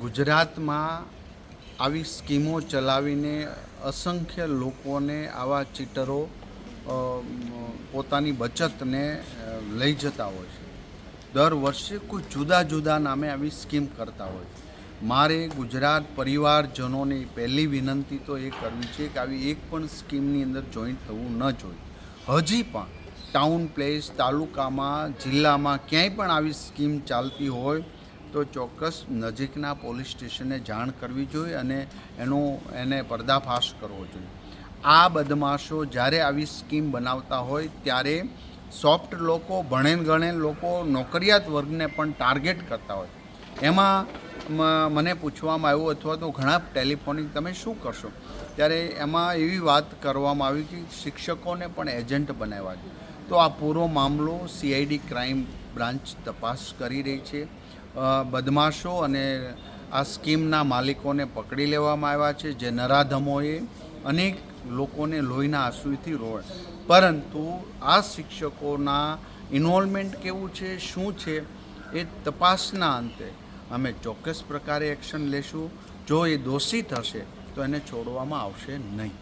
ગુજરાતમાં આવી સ્કીમો ચલાવીને અસંખ્ય લોકોને આવા ચીટરો પોતાની બચતને લઈ જતા હોય છે. દર વર્ષે કોઈ જુદા જુદા નામે આવી સ્કીમ કરતા હોય મારે ગુજરાત પરિવારજનોને પહેલી વિનંતી તો એ કરવી છે કે આવી એક પણ સ્કીમની અંદર જોઈન્ટ થવું ન જોઈએ. હજી પણ ટાઉન પ્લેસ તાલુકામાં, જિલ્લામાં ક્યાંય પણ આવી સ્કીમ ચાલતી હોય તો ચોક્કસ નજીકના પોલીસ સ્ટેશને જાણ કરવી જોઈએ અને એનો, એને પર્દાફાશ કરવો જોઈએ. આ બદમાશો જ્યારે આવી સ્કીમ બનાવતા હોય ત્યારે સોફ્ટ લોકો ભણેલ ગણેલ લોકો, નોકરિયાત વર્ગને પણ ટાર્ગેટ કરતા હોય. એમાં મને પૂછવામાં આવ્યું અથવા તો ઘણા ટેલિફોનિક, તમે શું કરશો? ત્યારે એમાં એવી વાત કરવામાં આવી કે શિક્ષકોને પણ એજન્ટ બનાવ્યા છે તો આ પૂરો મામલો સીઆઈડી ક્રાઇમ બ્રાન્ચ તપાસ કરી રહી છે. બદમાશો અને આ સ્કીમના માલિકોને પકડી લેવામાં આવ્યા છે, જે નરાધમોએ અનેક લોકોને લોહીના આંસુથી રોડ પરંતુ આ શિક્ષકોના ઇન્વોલ્વમેન્ટ કેવું છે, શું છે, એ તપાસના અંતે અમે ચોક્કસ પ્રકારે એક્શન લેશું. જો એ દોષિત હશે, તો એને છોડવામાં આવશે નહીં.